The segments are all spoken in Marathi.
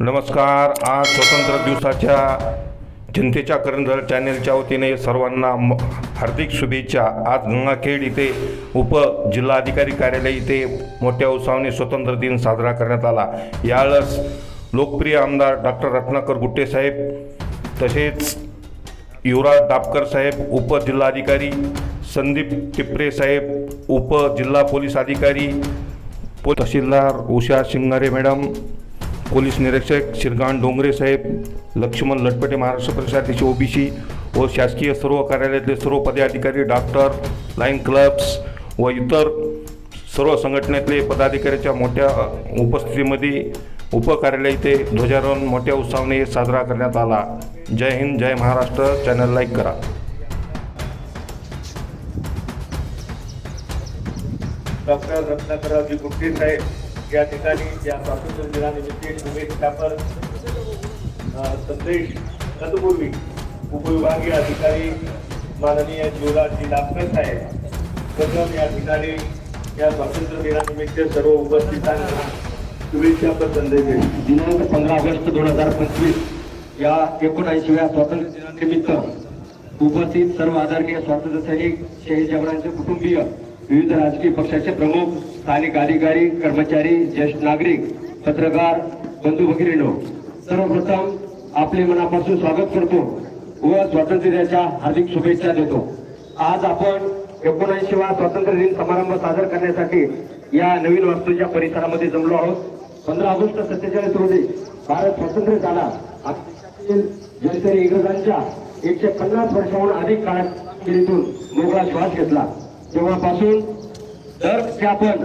नमस्कार. आज स्वतंत्र दिवसाच्या जनतेच्या करंजर चॅनेलच्या वतीने सर्वांना म- हार्दिक शुभेच्छा. आज गंगाखेड इथे उपजिल्हाधिकारी कार्यालय इथे मोठ्या उत्साहाने स्वतंत्र दिन साजरा करण्यात आला. यावेळेस लोकप्रिय आमदार डॉक्टर रत्नाकर गुट्टे साहेब तसेच युवराज डापकर साहेब उपजिल्हाधिकारी संदीप टिपरे साहेब उपजिल्हा पोलीस अधिकारी पो तहसीलदार उषा शिंगारे मॅडम पोलीस निरीक्षक शिरगाण डोंगरे साहेब लक्ष्मण लटपटे महाराष्ट्र प्रशासनाचे ओबीसी व शासकीय सर्व कार्यालयातले सर्व पदाधिकारी डॉक्टर लाईन क्लब्स व इतर सर्व संघटनेतले पदाधिकाऱ्याच्या मोठ्या उपस्थितीमध्ये उपकार्यालय इथे ध्वजारोहण मोठ्या उत्साहाने साजरा करण्यात आला. जय हिंद जय महाराष्ट्र. चॅनल लाईक करा. डॉक्टर रत्नाकरजी गुप्ते साहेब या ठिकाणी या स्वातंत्र्य दिनानिमित्त शुभेच्छापर अ, संदेश तत्पूर्वी उपविभागीय अधिकारी माननीय युवराजजी डाक्टर साहेब प्रथम या ठिकाणी या स्वातंत्र्य दिनानिमित्त सर्व उपस्थितांना शुभेच्छापर संदेश दिनांक पंधरा ऑगस्ट दोन हजार पंचवीस या एकोणऐंशीव्या स्वातंत्र्य दिनानिमित्त उपस्थित सर्व आदरणीय स्वातंत्र्य सैनिक शहीद जवानांचे कुटुंबीय विविध राजकीय पक्षाचे प्रमुख स्थानिक अधिकारी कर्मचारी ज्येष्ठ नागरिक पत्रकार बंधू भगिनीनो सर्वप्रथम आपले मनापासून स्वागत करतो व स्वातंत्र्य दिनाच्या हार्दिक शुभेच्छा देतो. आज आपण एकोणऐंशीवा स्वातंत्र्य दिन समारंभ सादर करण्यासाठी या नवीन वास्तूच्या परिसरामध्ये जमलो आहोत. पंधरा ऑगस्ट सत्तेचाळीस रोजी भारत स्वातंत्र्य झाला. जनतेने इंग्रजांच्या एकशे पन्नास वर्षाहून अधिक काळातून मोकळा श्वास घेतला. तेव्हापासून दर आपण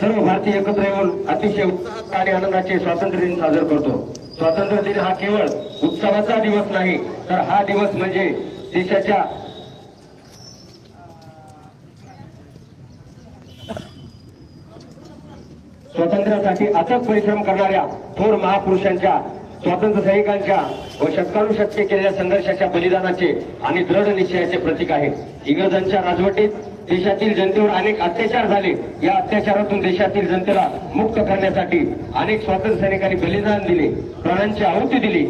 सर्व भारतीय एकत्र येऊन अतिशय उत्साहात आणि आनंदाचे स्वातंत्र्य दिन साजरा करतो. स्वातंत्र्य दिन हा केवळ उत्सवाचा दिवस नाही तर हा दिवस म्हणजे देशाच्या स्वातंत्र्यासाठी अथक परिश्रम करणाऱ्या थोर महापुरुषांच्या स्वातंत्र्य सैनिकांच्या व शतकानुशतके केलेल्या संघर्षाच्या बलिदानाचे आणि दृढ निश्चयाचे प्रतीक आहे इंग्रजांच्या राजवटीत देशातील जनतेवर अनेक अत्याचार झाले. या अत्याचारातून देशातील जनतेला मुक्त करण्यासाठी अनेक स्वातंत्र्य सैनिकांनी बलिदान दिले प्राणांची आहुती दिली.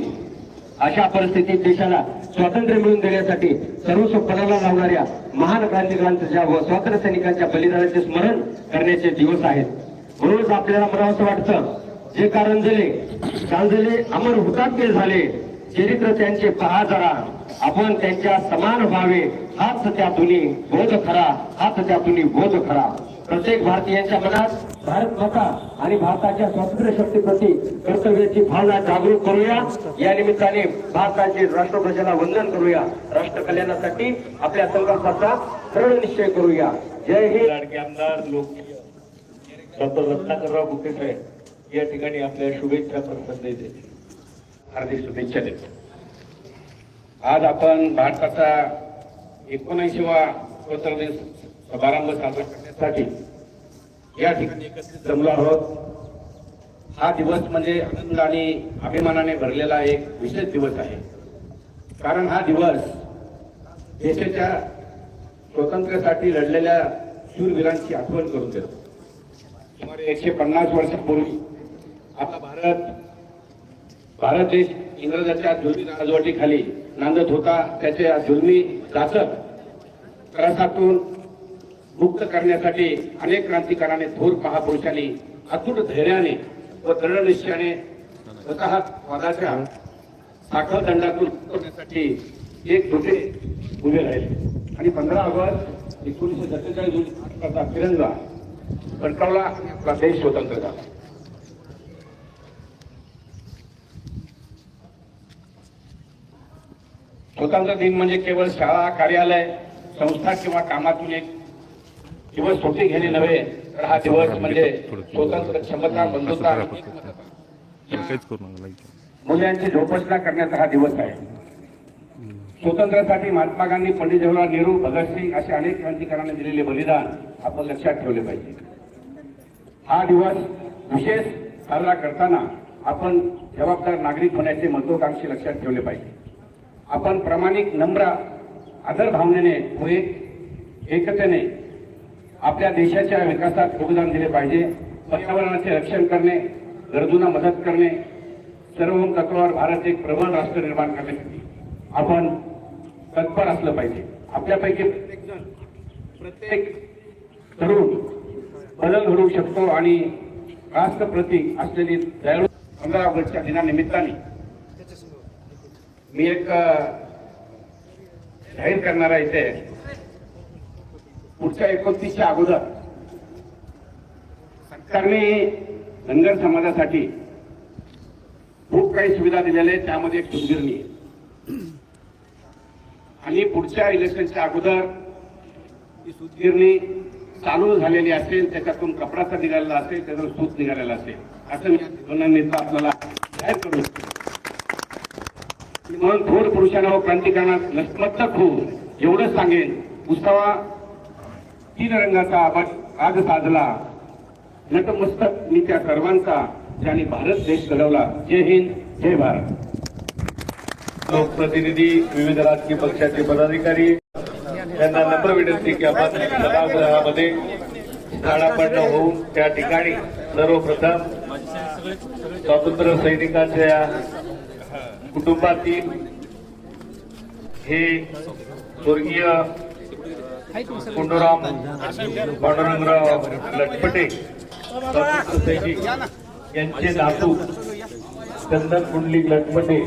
अशा परिस्थितीत देशाला स्वातंत्र्य मिळवून देण्यासाठी सर्वस्व पणाला लावणाऱ्या महान क्रांतिकारांच्या व स्वातंत्र्य सैनिकांच्या बलिदानाचे स्मरण करण्याचे दिवस आहेत. म्हणूनच आपल्याला म्हणावंसं वाटतं जे कारण झाले गांजले अमर हुतात्मे झाले. चरित्र त्यांचे पहा जरा. आपण त्यांच्या समान व्हावे. हाच त्यातून बोध खरा हाच त्यातून बोध खरा. प्रत्येक भारतीयांच्या मनात भारत माता आणि भारताच्या स्वातंत्र्य शक्तीप्रती कर्तव्याची भावना जागरूक करूया. या निमित्ताने भारताचे राष्ट्रप्रजेला वंदन करूया. राष्ट्र कल्याणासाठी आपल्या संकल्पाचा दृढ निश्चय करूया. जय हिंद. लाडके आमदार लोकप्रिय डॉक्टर रत्नाकरराव गुप्ते साहेब या ठिकाणी आपल्या शुभेच्छा देते. हार्दिक शुभेच्छा देतो. आज आपण भारताचा एकोणऐंशीवा स्वतंत्र दिन समारंभ साजरा करण्यासाठी या ठिकाणी एकत्रित जमलो आहोत. हा दिवस म्हणजे आनंद आणि अभिमानाने भरलेला एक विशेष दिवस आहे. कारण हा दिवस देशाच्या स्वातंत्र्यासाठी लढलेल्या शूरवीरांची आठवण करून देतो. सुमारे एकशे पन्नास वर्षापूर्वी आपला भारत भारत देश इंग्रजाच्या जुलमी राजवटीखाली नांदत होता. त्याच्या जुलमी जाचक त्रासातून मुक्त करण्यासाठी अनेक क्रांतिकाराने थोर महापुरुषांनी अतूट धैर्याने व दृढनिश्चयाने स्वतः पदाच्या साखर दंडातून मुक्त एक छोटे उभे राहिले. आणि पंधरा ऑगस्ट एकोणीसशे सत्तेचाळीस रोजी तिरंगा फडकावला आणि आपला देश स्वतंत्र झाला. स्वतंत्र दिन म्हणजे केवळ शाळा कार्यालय संस्था किंवा कामातून एक दिवस सुट्टी घेणे नव्हे तर हा दिवस म्हणजे स्वतंत्र क्षमता बंधुता मूल्यांची जोपासना करण्याचा हा दिवस आहे. स्वातंत्र्यासाठी महात्मा गांधी पंडित जवाहरलाल नेहरू भगतसिंग असे अनेक क्रांतिकारांनी दिलेले बलिदान आपण लक्षात ठेवले पाहिजे. हा दिवस विशेष साजरा करताना आपण जबाबदार नागरिक होण्याचे महत्वाकांक्षी लक्षात ठेवले पाहिजे. आपण प्रामाणिक नम्र आदर भावनेने होय एकतेने आपल्या देशाच्या विकासात योगदान दिले पाहिजे. पर्यावरणाचे रक्षण करणे गरजूंना मदत करणे सर्व तत्वावर भारत एक प्रबळ राष्ट्र निर्माण करण्यासाठी आपण तत्पर असलं पाहिजे. आपल्यापैकी प्रत्येकजण प्रत्येक तरुण बदल घडवू शकतो आणि राष्ट्रप्रती असलेली दयाळू पंधरा ऑगस्टच्या दिनानिमित्ताने मी एक जाहीर करणार आहे इथे पुढच्या एकोणतीसच्या अगोदर सरकारने धनगर समाजासाठी खूप काही सुविधा दिलेल्या आहेत त्यामध्ये एक सुदगिरणी आणि पुढच्या इलेक्शनच्या अगोदर ती सूतगिरणी चालू झालेली असेल त्याच्यातून कपडाचा निघालेला असेल त्यातून सूत निघालेला असेल असं मी या आपल्याला जाहीर करू शकतो म्हणून थोर पुरुषांना व क्रांतिकारणात नतमस्तक होऊन एवढंच सांगेन. उत्सवा तीन रंगाचा आवाज आज साजला नतमस्तक मी त्या सर्वांचा ज्यांनी भारत देश घडवला. जय हिंद जय भारत. लोकप्रतिनिधी विविध राजकीय पक्षाचे पदाधिकारी यांना नम्र विनंती की आपण सभागृहामध्ये स्थानापन्न होऊन त्या ठिकाणी सर्वप्रथम स्वातंत्र्य सैनिकांच्या कुटुंबातील हे स्वर्गीय कुंडूराम पांडुरंगराव लटपटे यांचे नातू चंदन कुंडली लटपटे